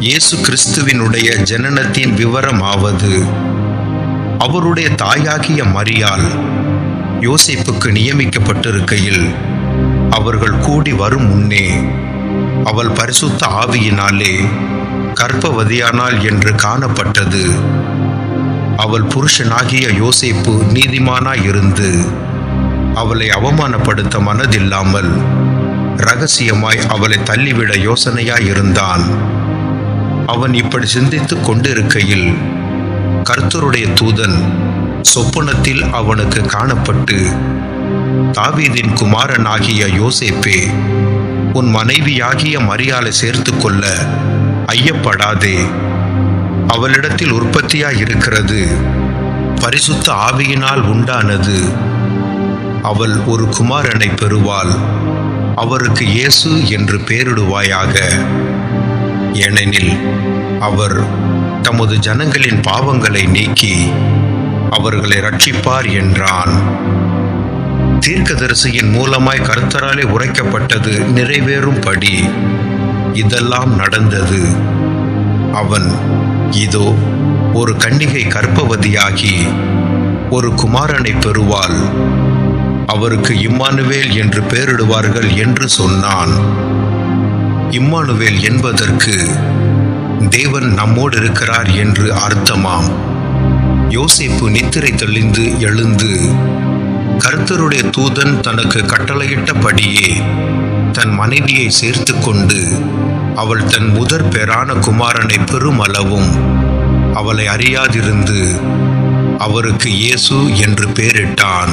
இயேசு கிறிஸ்துவினுடைய ஜனனத்தின் விவரமாவது. அவருடைய தாயாகிய மரியால் யோசிப்புக்கு நியமிக்கப்பட்டிருக்கையில் அவர்கள் கூடி வரும் முன்னே அவள் பரிசுத்த ஆவியினாலே கர்ப்பவதியானாள் என்று காணப்பட்டது. அவள் புருஷனாகிய யோசிப்பு நீதிமானாயிருந்து அவளை அவமானப்படுத்த மனதில்லாமல் ரகசியமாய் அவளை தள்ளிவிட யோசனையாயிருந்தான். அவன் இப்படி சிந்தித்துக் கொண்டிருக்கையில் கர்த்தருடைய தூதன் சொப்பனத்தில் அவனுக்கு காணப்பட்டு தாவீதின் குமாரனாகிய யோசேப்பே உன் மனைவியாகிய மரியாளை சேர்த்து கொள்ள ஐயப்படாதே. அவளிடத்தில் உற்பத்தியாயிருக்கிறது பரிசுத்த ஆவியினால் உண்டானது. அவள் ஒரு குமாரனை பெறுவாள். அவருக்கு இயேசு என்று பெயரிடுவாயாக ஏனெனில் அவர் தமது ஜனங்களின் பாவங்களை நீக்கி அவர்களை ரட்சிப்பார் என்றான். தீர்க்கதரிசியின் மூலமாய் கர்த்தராலே உரைக்கப்பட்டது நிறைவேறும்படி இதெல்லாம் நடந்தது. அவன் இதோ ஒரு கன்னிகை கற்பவதியாகி ஒரு குமாரனை பெறுவாள். அவருக்கு இம்மானுவேல் என்று பெயரிடுவார்கள் என்று சொன்னான். இம்மானுவேல் என்பதற்கு தேவன் நம்மோடு இருக்கிறார் என்று அர்த்தமாம். யோசிப்பு நித்திரை தெளிந்து எழுந்து கர்த்தருடைய தூதன் தனக்கு கட்டளையிட்டபடியே தன் மனைவியை சேர்த்து கொண்டு அவள் தன் முதற் பெறான குமாரனை பெருமளவும் அவளை அறியாதிருந்து அவருக்கு இயேசு என்று பெயரிட்டான்